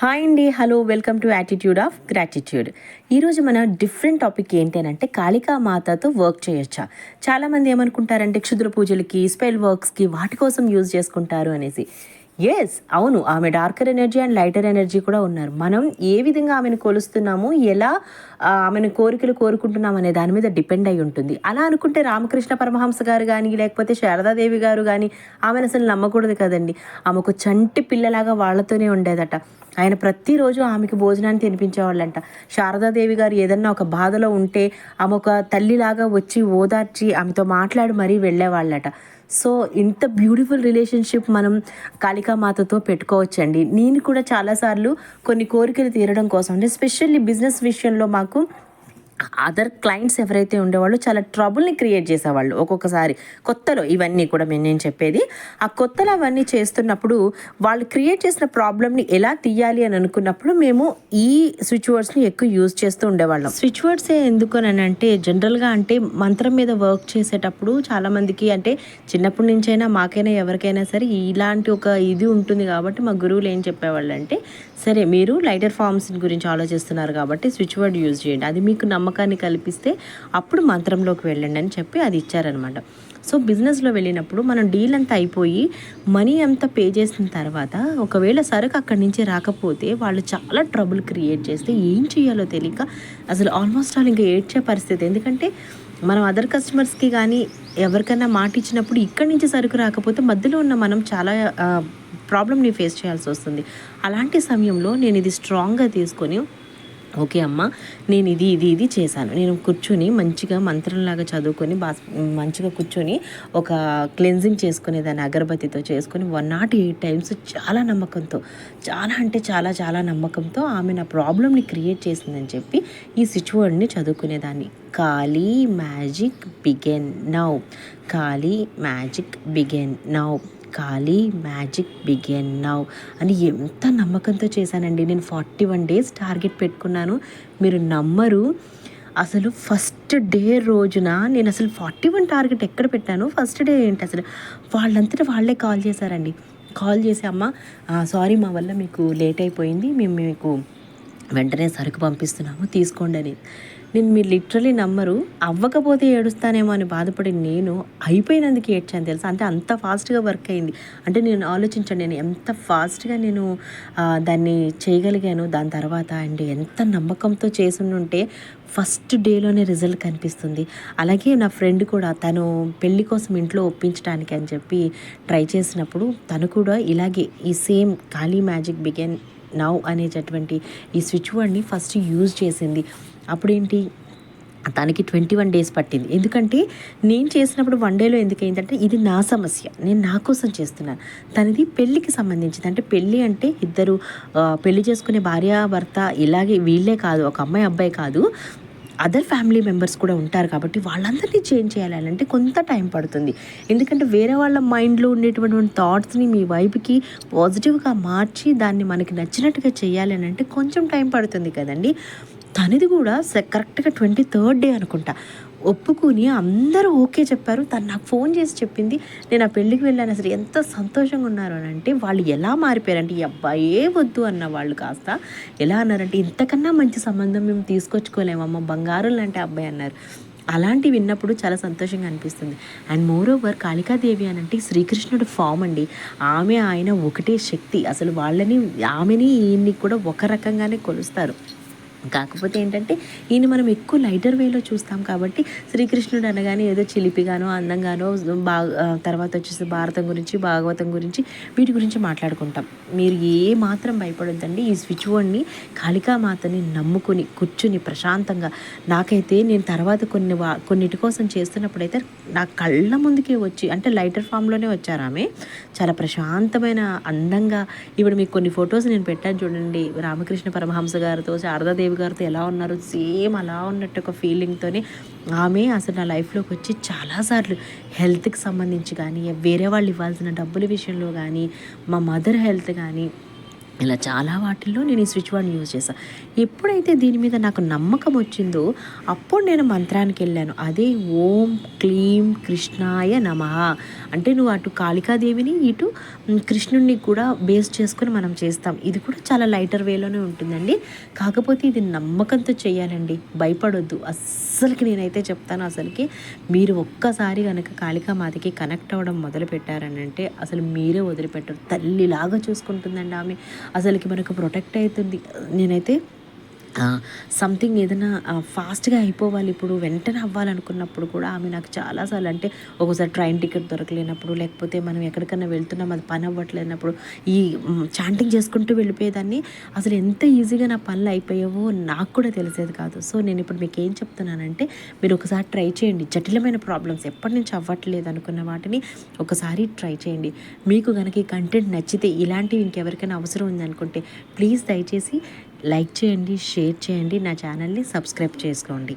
Hi అండి hello welcome to attitude of gratitude ఈరోజు మన డిఫరెంట్ టాపిక్ ఏంటి అంటే కాళికా మాతతో వర్క్ చేయొచ్చా? చాలామంది ఏమనుకుంటారంటే క్షుద్ర పూజలకి స్పెల్ వర్క్స్కి వాటి కోసం యూజ్ చేసుకుంటారు అనేసి. ఎస్ అవును ఆమె darker energy and lighter energy కూడా ఉన్నారు. మనం ఏ విధంగా ఆమెను కొలుస్తున్నాము ఎలా ఆమెను కోరికలు కోరుకుంటున్నాం అనే దాని మీద డిపెండ్ అయి ఉంటుంది. అలా అనుకుంటే రామకృష్ణ పరమహంస గారు కానీ లేకపోతే శారదాదేవి గారు కానీ ఆమెను అసలు నమ్మకూడదు కదండి. ఆమె ఒక చంటి పిల్లలాగా వాళ్ళతోనే ఉండేదట. ఆయన ప్రతిరోజు ఆమెకి భోజనాన్ని తినిపించేవాళ్ళంట. శారదాదేవి గారు ఏదన్నా ఒక బాధలో ఉంటే ఆమె ఒక తల్లిలాగా వచ్చి ఓదార్చి ఆమెతో మాట్లాడి మరీ వెళ్ళేవాళ్ళట. సో ఇంత బ్యూటిఫుల్ రిలేషన్షిప్ మనం కాళికామాతతో పెట్టుకోవచ్చండి. నేను కూడా చాలాసార్లు కొన్ని కోరికలు తీరడం కోసం అంటే స్పెషల్లీ బిజినెస్ విషయంలో మాకు అదర్ క్లయింట్స్ ఎవరైతే ఉండేవాళ్ళు చాలా ట్రబుల్ని క్రియేట్ చేసేవాళ్ళు. ఒక్కొక్కసారి కొత్తలో ఇవన్నీ కూడా మేము నేను చెప్పేది. ఆ కొత్తలో అవన్నీ చేస్తున్నప్పుడు వాళ్ళు క్రియేట్ చేసిన ప్రాబ్లమ్ని ఎలా తీయాలి అని అనుకున్నప్పుడు మేము ఈ స్విచ్ వర్డ్స్ని ఎక్కువ యూజ్ చేస్తూ ఉండేవాళ్ళం. స్విచ్ వర్డ్సే ఎందుకు అని అంటే జనరల్గా అంటే మంత్రం మీద వర్క్ చేసేటప్పుడు చాలామందికి అంటే చిన్నప్పటి నుంచైనా మాకైనా ఎవరికైనా సరే ఇలాంటి ఒక ఇది ఉంటుంది కాబట్టి మా గురువులు ఏం చెప్పేవాళ్ళు అంటే సరే మీరు లైటర్ ఫార్మ్స్ గురించి ఆలోచిస్తున్నారు కాబట్టి స్విచ్ వర్డ్ యూజ్ చేయండి. అది మీకు నమ్మ నమ్మకాన్ని కల్పిస్తే అప్పుడు మంత్రంలోకి వెళ్ళండి అని చెప్పి అది ఇచ్చారనమాట. సో బిజినెస్లో వెళ్ళినప్పుడు మనం డీల్ అంతా అయిపోయి మనీ అంతా పే చేసిన తర్వాత ఒకవేళ సరుకు అక్కడి నుంచి రాకపోతే వాళ్ళు చాలా ట్రబుల్ క్రియేట్ చేస్తే ఏం చేయాలో తెలియక అసలు ఆల్మోస్ట్ ఆల్ ఇంకా ఏడ్చే పరిస్థితి. ఎందుకంటే మనం అదర్ కస్టమర్స్కి కానీ ఎవరికైనా మాట ఇచ్చినప్పుడు ఇక్కడి నుంచి సరుకు రాకపోతే మధ్యలో ఉన్న మనం చాలా ప్రాబ్లమ్ని ఫేస్ చేయాల్సి వస్తుంది. అలాంటి సమయంలో నేను ఇది స్ట్రాంగ్గా తీసుకొని ఓకే అమ్మ నేను ఇది ఇది ఇది చేశాను. నేను కూర్చొని మంచిగా మంత్రంలాగా చదువుకొని బా మంచిగా కూర్చొని ఒక క్లెన్జింగ్ చేసుకునే దాన్ని అగరబత్తితో చేసుకొని వన్ నాట్ ఎయిట్ టైమ్స్ చాలా నమ్మకంతో చాలా అంటే చాలా చాలా నమ్మకంతో ఆమె నా ప్రాబ్లమ్ని క్రియేట్ చేసిందని చెప్పి ఈ సిచ్యువర్డ్ని చదువుకునేదాన్ని. Kali magic begin now. Kali magic begin now. Kali magic begin now అని ఎంత నమ్మకంతో చేశానండి. నేను ఫార్టీ వన్ డేస్ టార్గెట్ పెట్టుకున్నాను. మీరు నమ్మరు. అసలు ఫస్ట్ డే రోజున నేను అసలు ఫార్టీ వన్ టార్గెట్ ఎక్కడ పెట్టాను? ఫస్ట్ డే ఏంటి అసలు? వాళ్ళంతటా వాళ్ళే కాల్ చేశారండి. కాల్ చేసి అమ్మ సారీ మా వల్ల మీకు లేట్ అయిపోయింది. మేము మీకు వెంటనే సరుకు పంపిస్తున్నాము తీసుకోండి అని. నేను మీరు లిటరలీ నమ్మరు అవ్వకపోతే ఏడుస్తానేమో అని బాధపడి నేను అయిపోయినందుకు ఏడ్చాను తెలుసా? అంటే అంత ఫాస్ట్గా వర్క్ అయింది. అంటే నేను ఆలోచించండి నేను ఎంత ఫాస్ట్గా నేను దాన్ని చేయగలిగాను దాని తర్వాత అండ్ ఎంత నమ్మకంతో చేసుంటే ఫస్ట్ డేలోనే రిజల్ట్ కనిపిస్తుంది. అలాగే నా ఫ్రెండ్ కూడా తను పెళ్ళి కోసం ఇంట్లో ఒప్పించడానికి అని చెప్పి ట్రై చేసినప్పుడు తను కూడా ఇలాగే ఈ సేమ్ ఖాళీ మ్యాజిక్ బిగెన్ నౌ అనేటటువంటి ఈ స్విచ్ వర్డ్ని ఫస్ట్ యూజ్ చేసింది. అప్పుడేంటి? తనకి ట్వంటీ వన్ డేస్ పట్టింది. ఎందుకంటే నేను చేసినప్పుడు వన్ డేలో ఎందుకు ఇది నా సమస్య. నేను నా కోసం చేస్తున్నాను. తనది పెళ్ళికి సంబంధించింది. అంటే పెళ్ళి అంటే ఇద్దరు పెళ్ళి పెళ్ళి చేసుకునే భార్య భర్త ఇలాగే వీళ్ళే కాదు. ఒక అమ్మాయి అబ్బాయి కాదు. అదర్ ఫ్యామిలీ మెంబర్స్ కూడా ఉంటారు కాబట్టి వాళ్ళందరినీ చేంజ్ చేయాలంటే కొంత టైం పడుతుంది. ఎందుకంటే వేరే వాళ్ళ మైండ్లో ఉండేటువంటి థాట్స్ని మీ వైపుకి పాజిటివ్గా మార్చి దాన్ని మనకి నచ్చినట్టుగా చేయాలి అని అంటే కొంచెం టైం పడుతుంది కదండి. తనది కూడా కరెక్ట్గా ట్వంటీ థర్డ్ డే అనుకుంటా. ఒప్పుకుని అందరూ ఓకే చెప్పారు. తను నాకు ఫోన్ చేసి చెప్పింది నేను ఆ పెళ్ళికి వెళ్ళాను అసలు ఎంత సంతోషంగా ఉన్నారు అని అంటే వాళ్ళు ఎలా మారిపోయారంటే ఈ అబ్బాయే వద్దు అన్న వాళ్ళు కాస్త ఎలా అన్నారంటే ఇంతకన్నా మంచి సంబంధం మేము తీసుకొచ్చుకోలేమమ్మ బంగారం లాంటి అబ్బాయి అన్నారు. అలాంటివి విన్నప్పుడు చాలా సంతోషంగా అనిపిస్తుంది. అండ్ మోర్ ఓవర్ కాళికాదేవి అని అంటే శ్రీకృష్ణుడు ఫామ్ అండి. ఆమె ఆయన ఒకటే శక్తి. అసలు వాళ్ళని ఆమెని ఈయన్ని కూడా ఒక రకంగానే కొలుస్తారు. కాకపోతే ఏంటంటే ఈయన మనం ఎక్కువ లైటర్ వేలో చూస్తాం కాబట్టి శ్రీకృష్ణుడు అనగానే ఏదో చిలిపిగానో అందంగానో బాగా తర్వాత వచ్చేసి భారతం గురించి భాగవతం గురించి వీటి గురించి మాట్లాడుకుంటాం. మీరు ఏ మాత్రం భయపడొద్దండి. ఈ స్విచ్ బోర్డ్ని కాళికామాతని నమ్ముకుని కూర్చుని ప్రశాంతంగా. నాకైతే నేను తర్వాత కొన్ని వా కొన్నిటి కోసం చేస్తున్నప్పుడైతే నా కళ్ళ ముందుకే వచ్చి అంటే లైటర్ ఫామ్లోనే వచ్చారు ఆమె. చాలా ప్రశాంతమైన అందంగా. ఇప్పుడు మీకు కొన్ని ఫొటోస్ నేను పెట్టాను చూడండి. రామకృష్ణ పరమహంస గారితో శారదాదేవి గారితో ఎలా ఉన్నారు సేమ్ అలా ఉన్నట్టు ఒక ఫీలింగ్తో ఆమె అసలు నా లైఫ్లోకి వచ్చి చాలాసార్లు హెల్త్కి సంబంధించి కానీ వేరే వాళ్ళు ఇవ్వాల్సిన డబ్బుల విషయంలో కానీ మా మదర్ హెల్త్ కానీ ఇలా చాలా వాటిల్లో నేను ఈ స్విచ్ బోర్డ్ని యూజ్ చేశాను ఎప్పుడైతే దీని మీద నాకు నమ్మకం వచ్చిందో అప్పుడు నేను మంత్రానికి వెళ్ళాను. అదే ఓం క్లీం కృష్ణాయ నమ. అంటే నువ్వు అటు కాళికాదేవిని ఇటు కృష్ణుడిని కూడా బేస్ చేసుకొని మనం చేస్తాం. ఇది కూడా చాలా లైటర్ వేలోనే ఉంటుందండి. కాకపోతే ఇది నమ్మకంతో చేయాలండి. భయపడొద్దు. అస్సలకి నేనైతే చెప్తాను అసలుకి. మీరు ఒక్కసారి కనుక కాళికామాతకి కనెక్ట్ అవ్వడం మొదలు పెట్టారని అంటే అసలు మీరే వదిలిపెట్టరు. తల్లిలాగా చూసుకుంటుందండి ఆమె. అసలుకి మనకు ప్రొటెక్ట్ అవుతుంది. నేనైతే సంథింగ్ ఏదైనా ఫాస్ట్గా అయిపోవాలి. ఇప్పుడు వెంటనే అవ్వాలనుకున్నప్పుడు కూడా ఆమె నాకు చాలాసార్లు అంటే ఒకసారి ట్రైన్ టికెట్ దొరకలేనప్పుడు లేకపోతే మనం ఎక్కడికైనా వెళ్తున్నాం అది పని అవ్వట్లేనప్పుడు ఈ చాంటింగ్ చేసుకుంటూ వెళ్ళిపోయేదాన్ని. అసలు ఎంత ఈజీగా నా పనులు అయిపోయావో నాకు కూడా తెలిసేది కాదు. సో నేను ఇప్పుడు మీకు ఏం చెప్తున్నానంటే మీరు ఒకసారి ట్రై చేయండి. జటిలమైన ప్రాబ్లమ్స్ ఎప్పటి నుంచి అవ్వట్లేదు అనుకున్న వాటిని ఒకసారి ట్రై చేయండి. మీకు కనుక ఈ కంటెంట్ నచ్చితే ఇలాంటివి ఇంకెవరికైనా అవసరం ఉందనుకుంటే ప్లీజ్ దయచేసి లైక్ చేయండి షేర్ చేయండి నా ఛానల్ని సబ్స్క్రైబ్ చేసుకోండి.